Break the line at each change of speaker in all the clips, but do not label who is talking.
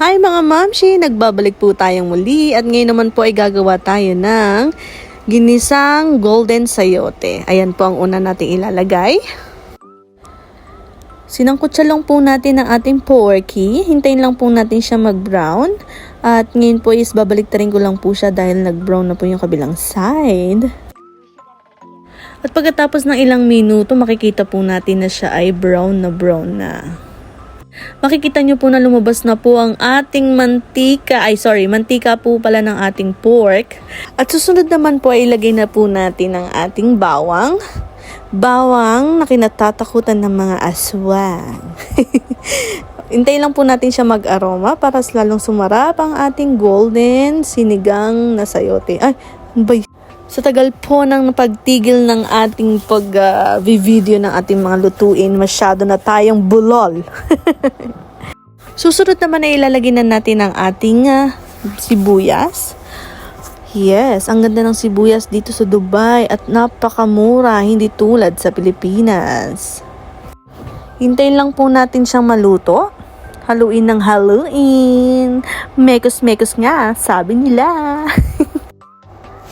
Hi mga mamshi! Nagbabalik po tayong muli at ngayon naman po ay gagawa tayo ng ginisang golden sayote. Ayan po ang una nating ilalagay. Sinangkutsa lang po natin ang ating porky. Hintayin lang po natin siya mag-brown. At ngayon po is babalik ko lang po siya dahil nag-brown na po yung kabilang side. At pagkatapos ng ilang minuto, makikita po natin na siya ay brown na brown na. Makikita nyo po na lumabas na po ang ating mantika. Ay, sorry, mantika po pala ng ating pork. At susunod naman po ay ilagay na po natin ang ating bawang. Bawang na kinatatakutan ng mga aswang. Hintay lang po natin siya mag-aroma para lalong sumarap ang ating golden sinigang na sayote. Ay, ano ba sa tagal po ng pagtigil ng ating pag-video ng ating mga lutuin, masyado na tayong bulol. Susunod naman ay ilalagay na natin ang ating ah, sibuyas. Yes, ang ganda ng sibuyas dito sa Dubai at napakamura, hindi tulad sa Pilipinas. Hintayin lang po natin siyang maluto. Haluin ng haluin. Mekos-mekos nga, sabi nila.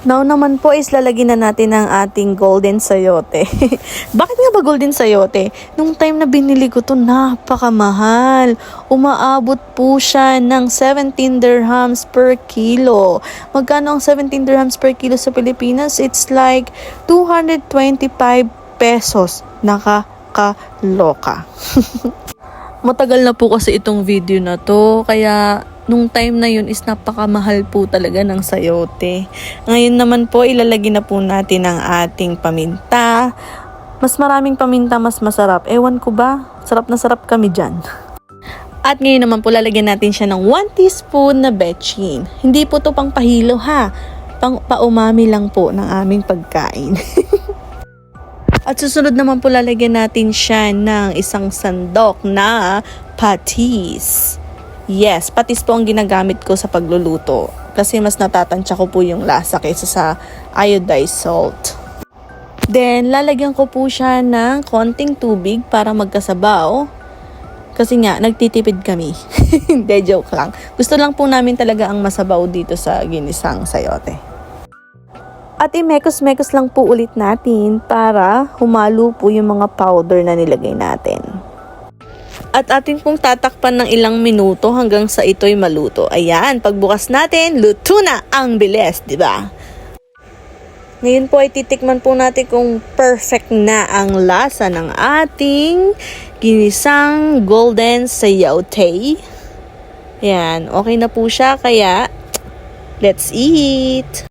Now naman po is lalagyan na natin ang ating golden sayote. Bakit nga ba golden sayote? Nung time na binili ko to, napakamahal. Umaabot po siya ng 17 dirhams per kilo. Magkano ang 17 dirhams per kilo sa Pilipinas? It's like 225 pesos. Nakakaloka. Matagal na po kasi itong video na to, kaya nung time na yun is napakamahal po talaga ng sayote. Ngayon naman po, ilalagay na po natin ang ating paminta. Mas maraming paminta, mas masarap. Ewan ko ba? Sarap na sarap kami dyan. At ngayon naman po, lalagyan natin siya ng 1 teaspoon na betchin. Hindi po to pang pahilo ha. Pang paumami lang po ng aming pagkain. At susunod naman po lalagyan natin siya ng isang sandok na patis. Yes, patis po ang ginagamit ko sa pagluluto. Kasi mas natatansya ko po yung lasa kaysa sa iodized salt. Then, lalagyan ko po siya ng konting tubig para magkasabaw. Kasi nga, nagtitipid kami. Hindi, joke lang. Gusto lang po namin talaga ang masabaw dito sa ginisang sayote. At imekos-mekos lang po ulit natin para humalo po yung mga powder na nilagay natin. At atin pong tatakpan ng ilang minuto hanggang sa ito'y maluto. Ayan, pagbukas natin, luto na ang bilis, di ba? Ngayon po ay titikman po natin kung perfect na ang lasa ng ating ginisang golden sayote. Yan, okay na po siya kaya let's eat!